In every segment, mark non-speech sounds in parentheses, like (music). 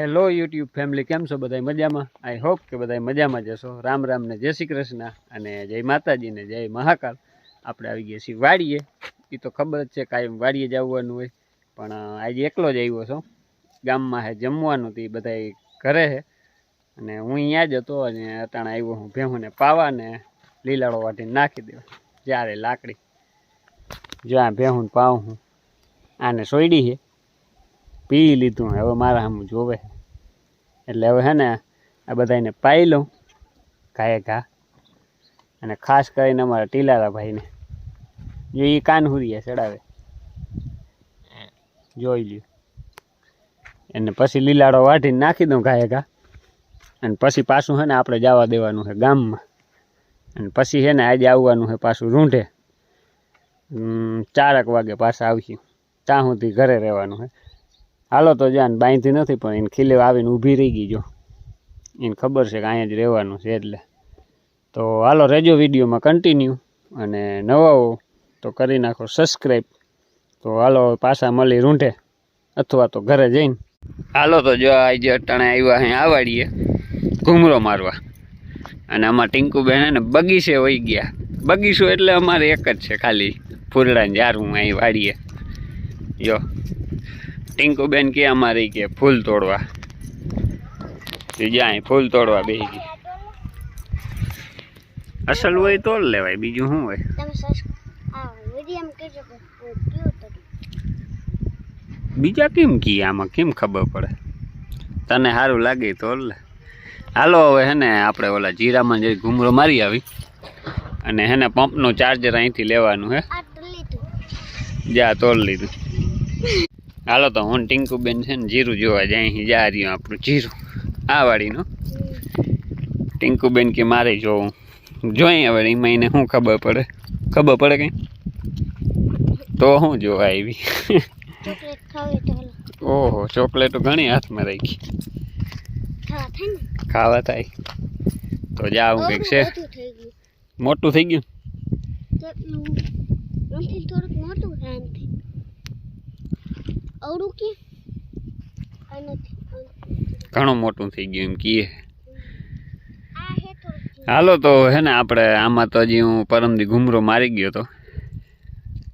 Hello YouTube family કેમ છો બધા મજામાં? આઈ હોપ કે બધા મજામાં જશો રામ રામ ને જય શ્રી કૃષ્ણ અને જય માતાજી ને જય મહાકાલ. આપણે આવી ગયા છીએ વાડીએ. એ તો ખબર જ છે કાયમ વાડીએ જ આવવાનું હોય. પણ આજે એકલો જ આવ્યો છો. ગામમાં હે જમવાનું તે બધા ઘરે છે અને હું અહીંયા જ હતો અને અટાણે આવ્યો હું ભેહુને પાવા ને લીલાડો વાટીને નાખી દેવા. જ્યારે લાકડી. જ્યાં ભેહું પાઉં હું. આને સોયડી છે પી લીધું. હવે મારા સામે જોવે. એટલે હવે હે ને આ બધાને પાઈ લઉં ઘાએ ઘા. અને ખાસ કરીને અમારા ટીલારા ભાઈને. જો એ કાનહુરીએ ચડાવે. જોઈ લ્યો. એને પછી લીલાડો વાટીને નાખી દઉં ઘાએ ઘા. અને પછી પાછું છે ને આપણે જવા દેવાનું છે ગામમાં. અને પછી છે ને આજે આવવાનું છે પાછું રૂંઢે. ચારક વાગે પાછા આવશું. ત્યાં સુધી ઘરે રહેવાનું છે હાલો તો જાન બાંધી નથી, પણ એને ખીલે આવીને ઊભી રહી ગઈ જો. એને ખબર છે કે અહીંયા જ રહેવાનું છે એટલે. તો હાલો રહેજો વિડીયોમાં કન્ટિન્યુ અને નવા તો કરી નાખો સબસ્ક્રાઈબ તો હાલો, પાછા મળી રૂંઢે, અથવા તો ઘરે જઈને. હાલો તો જો આજે અટાણે આવ્યા અહીં આવાડીએ, ઘૂમરો મારવા. અને આમાં ટીંકુબેન ને, બગીચે વહી ગયા. બગીચો એટલે અમારે એક જ છે ખાલી. ફૂરડાને જારું અહીં વાડીએ. જો. ટિંકુબેન કે અમારી કે ફૂલ તોડવા. જાય ફૂલ તોડવા બે ગઈ. અસલ હોય તોડ લેવાય બીજું શું હોય? બીજા કેમ કી આમાં? કેમ ખબર પડે? તને સારું લાગે તો લે. હાલો હવે હે ને આપણે ઓલા જીરામાં જઈ ઘૂમરો મારી આવી. અને હે ને પંપનું ચાર્જર અહીંથી લેવાનું હે. જા તોડ લીધું. હાલો તો હું ટિંકુબેન છે ને જીરું જોવા જાય અહીં જા રહ્યું આપણું જીરું. આ વાડીનું. ટિંકુબેન કે મારે જોવું. જોઈ હવે એમાં એને શું ખબર પડે? ખબર પડે કંઈ? તો હું જોવા આવી. ચોકલેટ ખાવી તો હાલો. ઓહો ચોકલેટો ઘણી હાથમાં રાખી. ખાવા થાય ને? ખાવા થાય. તો જા આવું કંઈક છે. બધું થઈ ગયું. મોટું થઈ ગયું તો નથી થોડુંક મોટું રાંધી અવડું કે? આ નથી ઘણું મોટું થઈ ગયું એમ કીએ. હાલો તો હે ને આપણે આમાં તો હજી હું પરમદી ઘૂમરો મારી ગયો તો.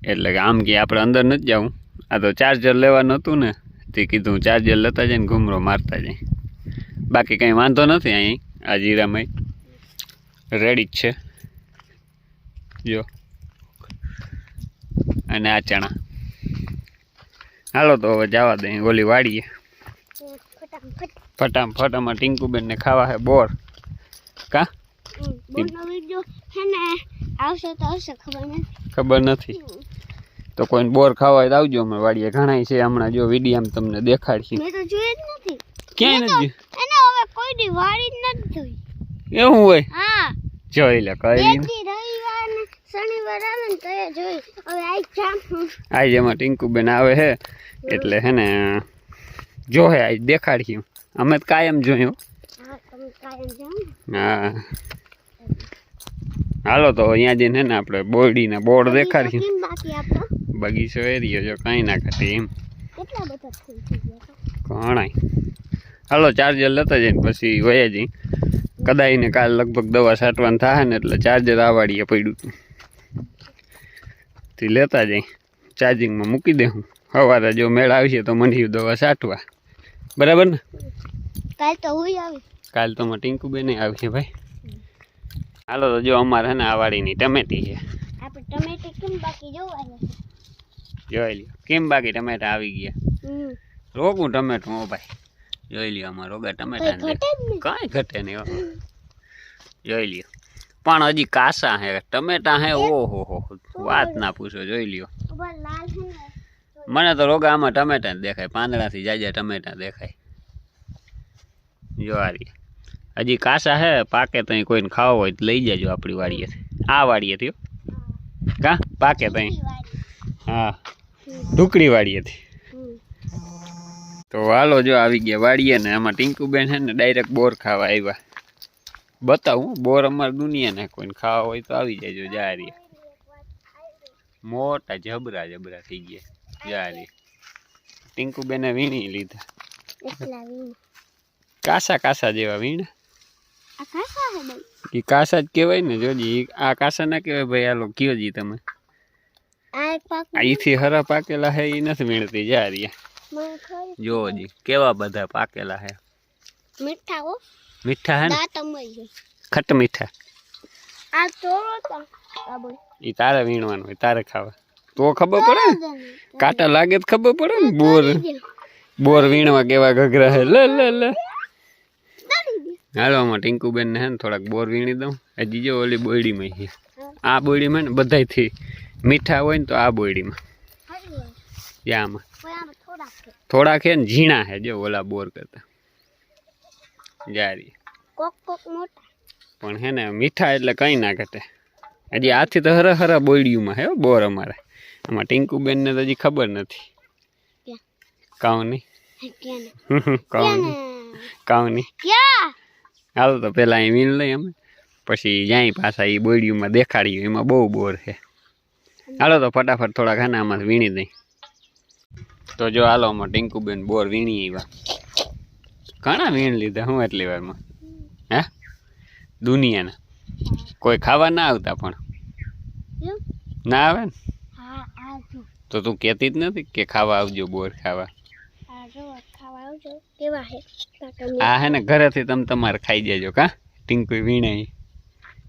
એટલે કે આમ કે આપણે અંદર નથી જવું. આ તો ચાર્જર લેવાનું હતું ને તે કીધું ચાર્જર લેતા જઈને ઘૂમરો મારતા જાય. બાકી કંઈ વાંધો નથી અહીં આ જીરામાં રેડી જ છે. જો. અને આ ચણા. હાલો તો હવે જવા દઈએ ઓલી વાડીએ. ફટામ ફટામાં ટીંકુબેન ને ખાવા હે બોર. કા? વીડિયો ખબર નથી. તો કોઈને બોર ખાવા હોય તો આવજો અમે વાડીએ ઘણાય છે. હમણાં જો વિડીયામાં તમને દેખાડશી. ક્યાંય નથી એને હવે કોઈ દી વાડી જ નથી જોઈ. એવું હોય? હા. જોઈ લે કઈ શનિવાર આવે ને તો એ જોઈ. હવે આઈ જામ હું આજ એમાં ટિંકુબેન આવે છે એટલે હે ને જો હે આઈ દેખાડ્યું. અમે તો કાયમ જોયું. હા હા. હાલો તો અહીંયા જઈને હે ને આપણે બોરડીને બોર્ડ દેખાડ્યું. બગીચો એરિયો જો કાંઈ ના ઘટે એમ. ઘણાય. હાલો ચાર્જર લેતા જઈને પછી વયા જઈ. કદાઈને કાલ લગભગ દવા છાંટવાનું થાય ને એટલે ચાર્જર આવાડીએ પડ્યું હતું. તે લેતા જઈ ચાર્જિંગમાં મૂકી દે હું. સવારે જો મેળ આવશે તો મંડી દવા સાટવા. બરાબર ને? કાલ તો હું આવી કાલ તો માં ટીંકુબેન આવશે ભાઈ. હાલો તો જો અમારે ને આ વાડીની ટમેટી છે. આપણે ટમેટી કેમ બાકી જોવાના? જોઈ લ્યો. કેમ બાકી ટમેટા આવી ગયા? રોગું ટમેટું હો ભાઈ. જોઈ લ્યો અમારો રોગા ટમેટા કાંઈ ઘટે નહીં. જોઈ લ્યો. પણ હજી કાસા હે ટમેટા હે ઓહો હો વાત ના પૂછો જોઈ લ્યો. મને તો રોગા આમાં ટમેટા દેખાય પાંદડાથી જાજા ટમેટા દેખાય. જો આ હજી કાસા હે પાકે તો કોઈને ખાવો હોય તો લઈ જાજો આપણી વાડીએથી આ વાડીએથી. કા? પાકે તો હા. ઢુકડી વાડીએથી તો હાલો જો આવી ગયા વાડીએ ને આમાં ટિંકુબેન છે ને ડાયરેક્ટ બોર ખાવા આવ્યા. બતાવું બોર અમારે દુનિયાને કોઈને ખાવા હોય તો આવી જાય જારી મોટા જબરા જબરા થઈ ગયા જારી ટિંકુબેને વીણી લીધા. કાસા કાસા જેવા વીણ? એ કાસા જ કહેવાય ને જોજી આ કાસા ના કહેવાય ભાઈ આલો કયો જી તમે? અહીંથી હરા પાકેલા હે એ નથી વીણતી જા રહ્યા મને ખરી જોવો જી કેવા બધા પાકેલા હે. મીઠા હો. મીઠા હે ને? ખટ મીઠા. આ તો એ તારે વીણવાનું હોય તારે ખાવા. તો ખબર પડે કાંટા લાગે તો ખબર પડે ને? બોર. બોર વીણવા કેવા ઘઘરા હે. લે લે લે. હાલો આમાં ટીંકુબેન ને હે ને થોડાક બોર વીણી દઉં. હજી જો ઓલી બોયડીમાં છે. આ બોયડીમાં ને બધાયથી મીઠા હોય ને તો આ બોયડીમાં. યામાં થોડાક હે ને ઝીણા હે જો ઓલા બોર કરતા. જારી. કોક કોક મોટા. પણ હે ને મીઠા એટલે કંઈ ના ઘટે. હજી આથી તો હરા હરા બોયડીયુંમાં હે બોર અમારે. આમાં ટીંકુબેન ને તો હજી ખબર નથી. કાવની કાઉ નહીં. કાઉ નહીં. કાઉ નહીં. હાલો તો પેલા અહીં વીણ લઈ અમે. પછી જ્યાં પાછા એ બોયડીયુંમાં દેખાડ્યું એમાં બહુ બોર છે. હાલો તો ફટાફટ થોડા ખાના આમાં વીણી દઈ. તો જો હાલો આમાં ટીંકુબેન બોર વીણી એવા ઘણા વીણ લીધા હું એટલી વારમાં. હે? દુનિયાના. કોઈ ખાવા ના આવતા પણ? ના આવે ને? તો તું કહેતી જ નથી કે ખાવા આવજો બોર ખાવા? આ ખાવા આવજો. કેવા હે? ને ઘરેથી તમે તમારે ખાઈ જજો કા? ટીંકુ વીણે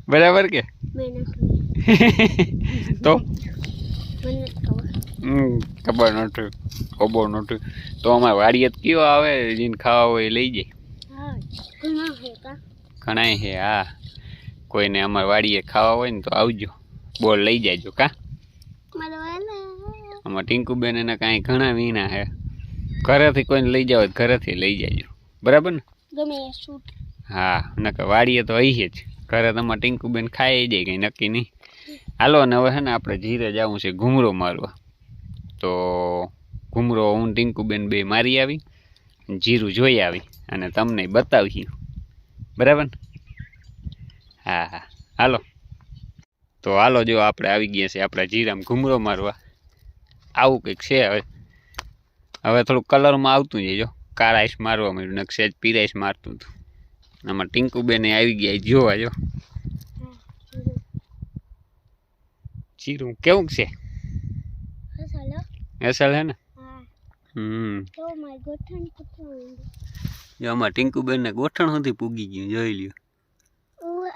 બરાબર કે? (laughs) તો? ખબર નથી ખબર. નથી તો અમારે વાડીએ કયો આવે જેને ખાવા હોય એ લઈ જાય. ઘણા હે હા. કોઈને અમારે વાડીએ ખાવા હોય ને તો આવજો. બોલ લઈ જાયજો કા? અમાર ટીંકુબેન એના કાંઈ ઘણા વીણા હે. ઘરેથી કોઈને લઈ જાવ ઘરેથી લઈ જાયજો બરાબર ને? ગમે શૂટ. હા નકર વાડીએ તો અહીં જ ઘરે તમારે ટીંકુબેન ખાઈ જાય કંઈ નક્કી નહીં. હાલો ને હવે છે ને આપણે ધીરે જવું છે ઘૂમરો મારવા. તો ઘૂમરો હું ટીંકુબેન બે મારી આવી જીરું જોઈ આવી. અને તમને બતાવી બરાબર? ને હા હા. હાલો. તો હાલો જો આપણે આવી ગયા છીએ આપણે જીરામ ઘૂમરો મારવા. આવું કંઈક છે હવે. હવે થોડુંક કલરમાં આવતું જઈજો કાળાઈશ મારવા માંડ્યું નકશે જ પીરાઈશ મારતું હતું. આમાં ટીંકુબેને આવી ગયા જોવા જો. જીરું કેવું છે? અસલ હે ને? હમ. જો આમાં ટીંકુબેન ને ગોઠણ સુધી પૂગી ગયું જોઈ લ્યો. હું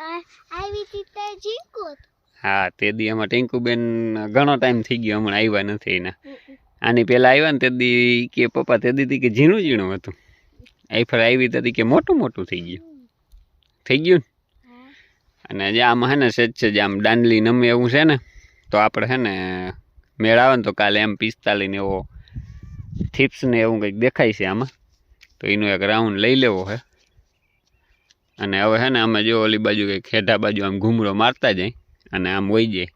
તે દી આમાં ટીંકુબેન ઘણો ટાઈમ થઈ ગયો હમણાં આવ્યા નથી એના. આની પહેલાં આવ્યા ને તે દી કે પપ્પા તે દીધી કે ઝીણું ઝીણું હતું. આ ફર આવી તેથી કે મોટું મોટું થઈ ગયું. થઈ ગયું ને? અને જે આમાં હે ને સેજ જે આમ દાંડલી નમે એવું છે ને તો આપણે હે ને મેળ આવે ને તો કાલે એમ પિસ્તાલીસ ને એવો થીપ્સ ને એવું કંઈક દેખાય છે આમાં. તો એનો એક રાઉન્ડ લઈ લેવો છે અને હવે હે ને અમે જો ઓલી બાજુ કંઈક ખેઢા બાજુ આમ ઘૂમરો મારતા જાય અને આમ વહી જાય.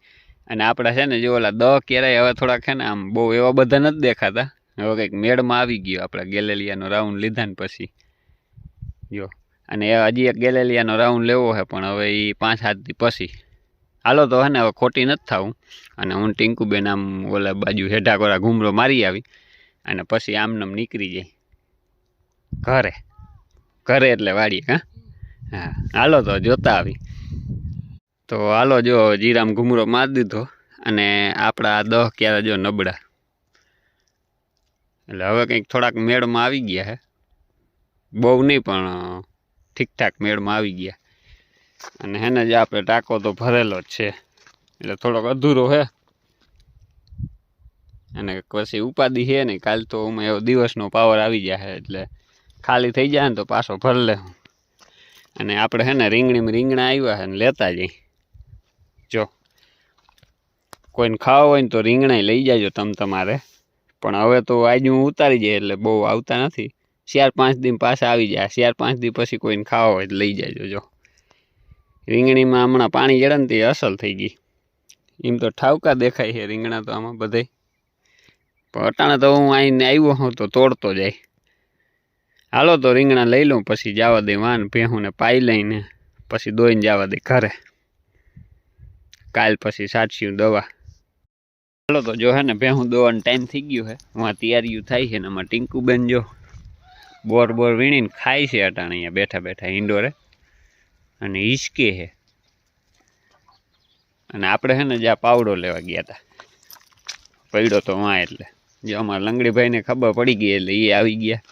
અને આપણે છે ને જો ઓલા દહ કેરાય હવે થોડાક છે ને આમ બહુ એવા બધા નથી દેખાતા. હવે કંઈક મેળમાં આવી ગયો આપણે ગેલેલિયાનો રાઉન્ડ લીધા ને પછી. જો, અને હજી એક ગેલેલિયાનો રાઉન્ડ લેવો છે પણ હવે એ પાંચ હાથથી પછી. હાલો તો હે ને હવે ખોટી નથી થવું. અને હું ટીંકુબેન આમ ઓલા બાજુ હેઠા કોરા ઘૂમરો મારી આવી. અને પછી આમનામ નીકળી જાય. ઘરે. ઘરે એટલે વાડીએ, હા? હા. હાલો તો, જોતા આવી. તો હાલો જો, જીરામ ઘૂમરો મારી દીધો અને આપણા દહ ક્યારે જો નબળા. એટલે હવે કંઈક થોડાક મેળમાં આવી ગયા, હે? બહુ નહીં, પણ ઠીકઠાક મેળમાં આવી ગયા. અને હેને જે આપણે ટાંકો તો ભરેલો જ છે. એટલે થોડોક અધૂરો, હે? અને પછી ઉપાધિ છે નહીં. કાલ તો અમે એવો દિવસનો પાવર આવી જાય એટલે ખાલી થઈ જાય ને તો પાછો ભર લે. અને આપણે હે ને રીંગણીમાં રીંગણા આવ્યા છે લેતા જઈ જો, કોઈને ખાવા હોય ને તો રીંગણા લઈ જાજો તમ તમારે. પણ હવે તો આજે હું ઉતારી જાય એટલે બહુ આવતા નથી. ચાર પાંચ દિન પાછા આવી જાય. ચાર પાંચ દિન પછી કોઈને ખાવા હોય તો લઈ જાજો, જો. રીંગણીમાં હમણાં પાણી જડે અસલ થઈ ગઈ. એમ તો ઠાવકા દેખાય છે રીંગણા તો આમાં બધાય. પણ અટાણે તો હું આવીને આવ્યો હોઉં તો તોડતો જાય. હાલો તો રીંગણા લઈ લઉં, પછી જવા દે વાન, ભેહુંને પાઈ લઈને, પછી દોઈને જવા દે ઘરે. કાલ પછી સાચી દવા. હાલો તો જો હે ને, ભેહું દોવાનો ટાઈમ થઈ ગયો હે. વાં તૈયારીઓ થાય છે ને, આમાં ટીંકુબેન જો બોર બોર વીણીને ખાય છે અટાણે અહીંયા બેઠા બેઠા ઇન્ડોરે અને હિસકે છે અને આપણે છે ને જ્યાં પાવડો લેવા ગયા હતા પડ્યો તો વાં એટલે. જો અમારા લંગડીભાઈને ખબર પડી ગઈ એટલે એ આવી ગયા.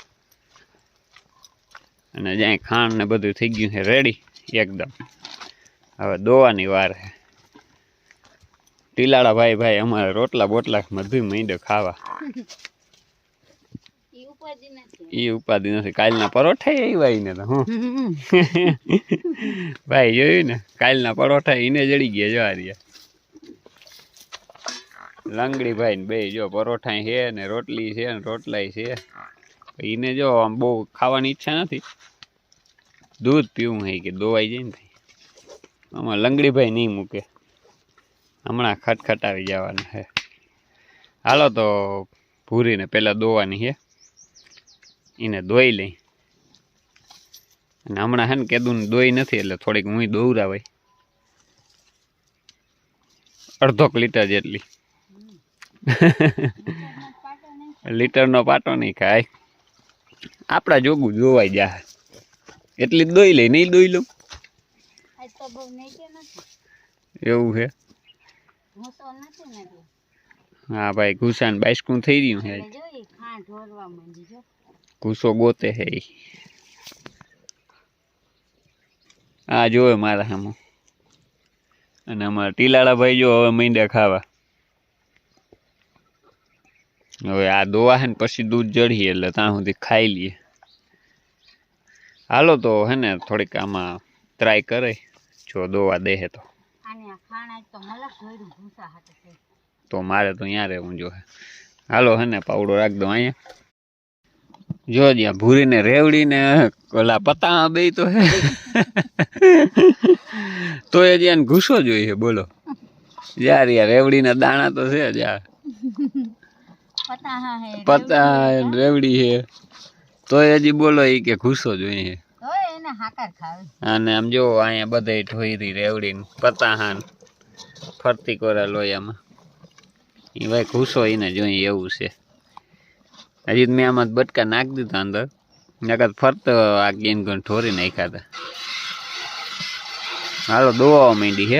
અને જ્યાં ખાંડ ને બધું થઈ ગયું છે રેડી એકદમ. હવે દોવાની વાર છે. ટીલાળા ભાઈ ભાઈ અમારે રોટલા બોટલા બધું માંડ્યો ખાવા. ઈ ઉપાધિ નથી. એ ઉપાધિ નથી. કાલના પરોઠા એવા ને તો હું. (laughs) ભાઈ જોયું ને? કાલના પરોઠા એને જડી ગયા જવા રહ્યા. લંગડી ભાઈ ને બે જો પરોઠા છે ને રોટલી છે ને રોટલાય છે. એને જો આમ બહુ ખાવાની ઈચ્છા નથી. દૂધ પીવું હે કે દોવાઈ જાય ને આમાં લંગડી ભાઈ નહીં મૂકે. હમણાં ખટખટ આવી જવાનું છે હાલો તો ભૂરીને પહેલાં દોવાની છે એને દોઈ લઈ. અને હમણાં હે ને કેદું ને દોઈ નથી એટલે થોડીક હું દોવરાવાય. અડધોક લીટર જેટલી. લીટરનો પાટો નહીં ખાય. આપણા જોગું જોવાઈ જા. એટલી દોઈ લે નહીં દોઈ લઉં. એવું છે? હા ભાઈ ઘુસા ને હા ઘુસાન બાઈસ્કું થઈ રહ્યું છે ઘૂસો ગોતે ઈ. આ જોવે મારા સામું અને અમારા ટીલાળા ભાઈ જો હવે મીંડા ખાવા. હવે આ દોવા છે ને પછી દૂધ જડીએ એટલે ત્યાં સુધી ખાઈ લઈએ. હાલો તો હે ને થોડીક આમાં ટ્રાય કરે. જો દોવા દેહે તો. તો મારે તો અહીંયા રહેવું જો હાલો હે ને પાવડો રાખ દો અહીંયા. જો જ્યાં ભૂરીને રેવડીને ઓલા પતા બે તો હે. તો એ જ્યાં ઘૂસો જોઈએ બોલો. યાર યાર રેવડીના દાણા તો છે જ યાર પતા રેવડી હે. રેવડી તો હજી બોલો એ કે ઘૂસો જોઈએ. અને આમ જો અહીંયા બધે ઢોયરી, રેવડી પતાહાન ફરતી કોરા લોયામાં. એ ભાઈ ઘૂસો એને જોઈએ એવું છે. હજી મેં આમાં બટકા નાખી દીધા અંદર. નકર ફરતો આ ગેન ગણ ઠોરી નાખ્યા હતા. હાલો દોવા માંડી છે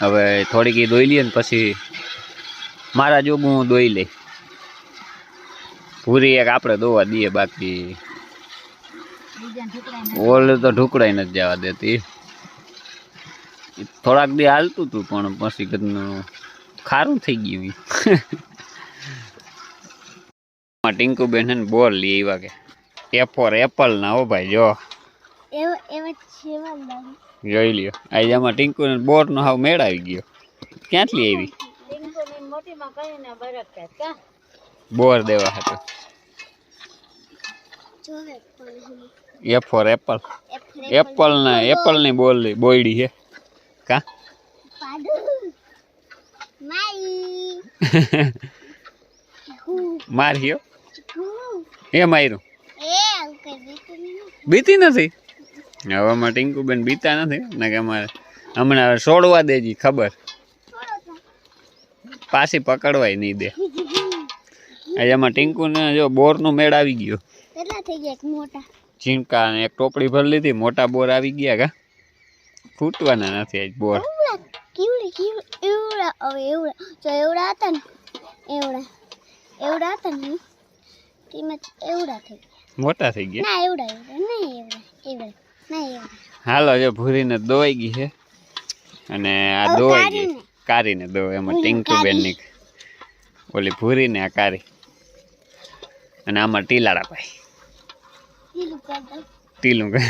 હવે થોડીક એ દોઈ લઈએ ને પછી મારા જોગું દોઈ લઈ. પૂરી એક આપણે દોવા દઈએ બાકી ઓલે તો ઢુકડાઈ નથી જવા દેતી. થોડાક દી હાલતું હતું પણ પછી ખારું થઈ ગયું ઈ. બેન ને બોલ લઈ આવ્યા કે. એ ફોર એપલ ના હો ભાઈ જો. જોઈ લ્યો. આજે આમાં ટીંકુ ને બોર નો હાવ મેળ આવી ગયો. ક્યાંથી આવી? બોર દેવા હતો. A for apple. એપલ. ને એપલની બોલી બોયડી છે. કા? માર્યો. એ માર્યું. બીતી નથી? હવે અમારે ટીંકુબેન બીતા નથી? ને કે અમારે હમણાં છોડવા દેજી ખબર. પાછી પકડવાય નહીં દે. (laughs) આજે આમાં ટીંકુને જો બોરનું મેળ આવી ગયો. થઈ ગયા એક મોટા? ઝીંકા ને એક ટોપડી ભરી લીધી. મોટા બોર આવી ગયા કા? ફૂટવાના નથી આજ બોર. કેવડી કેવડી? એવડા હવે એવડા. જો એવડા હતા ને એવડા એવડા હતા ને તેમાં એવડા થઈ ગયા. મોટા થઈ ગયા? ના એવડા એવડા. નહીં એવડા એવડા ના એવડા. હાલો જો ભૂરીને દોઈ ગઈ છે. અને આ દોઈ ગઈ. કારીને. દો એમાં ઓલી ટીંકુબેન ઓલી ભૂરીને આ કારી અને આમાં ટીલાડા ભાઈ ટીલું કે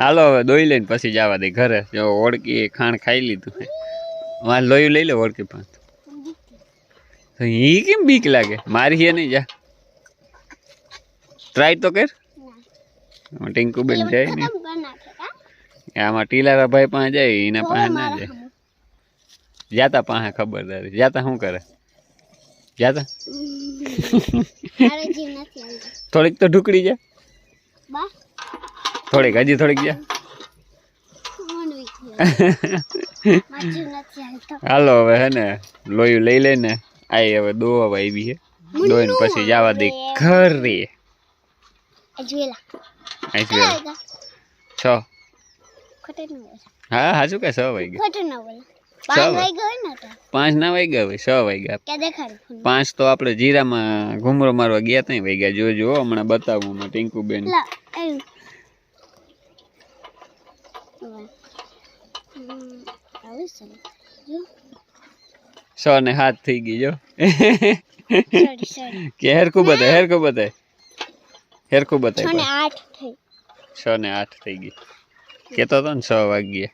હાલો હવે દોઈ લઈને પછી જવા દે ઘરે. જો ઓળકી ખાણ ખાઈ લીધું છે મારે લોહી લઈ લે ઓળકી પણ. તો ઈ કેમ બીક લાગે? મારી હે નહીં જા. ટ્રાય તો કર. ના ટીંકુબેન જાય ને ખતમ કરી નાખે કા? આમાં ટીલારા ભાઈ પાસે જાય એના પાસે ના જાય. જાતા પાસે ખબરદારી. જાતા શું કરે? જાતા? મારો જીવ નથી આવતો થોડીક તો ઢુકડી જા. બા થોડીક હજી થોડીક ગયા? ગયો. (laughs) હાલો હવે હે ને લોહી લઈ લઈને આઈ હવે દોવા આવી છે. દોઈને પછી જવા દે ઘરે. છ. હા હાજુ કે છ ભાઈ ખોટું ન બોલ છ પાંચ વાગે. વાગ્યા હોય પાંચ ના વાગ્યા હવે છ વાગ્યા. પાંચ તો આપણે જીરામાં ઘુમરો મારવા ગયા ત્યાં વાગ્યા. જોજો હો, હમણાં બતાવું હમણાં ટીંકુબેન. છે. ને. હાથ થઈ ગઈ જો. કે હેરકું બતાય હેરકું બતાય. હેરકું છ બતાય છ ને આઠ થઈ ગઈ. કેતો તો ને છ વાગ્યે.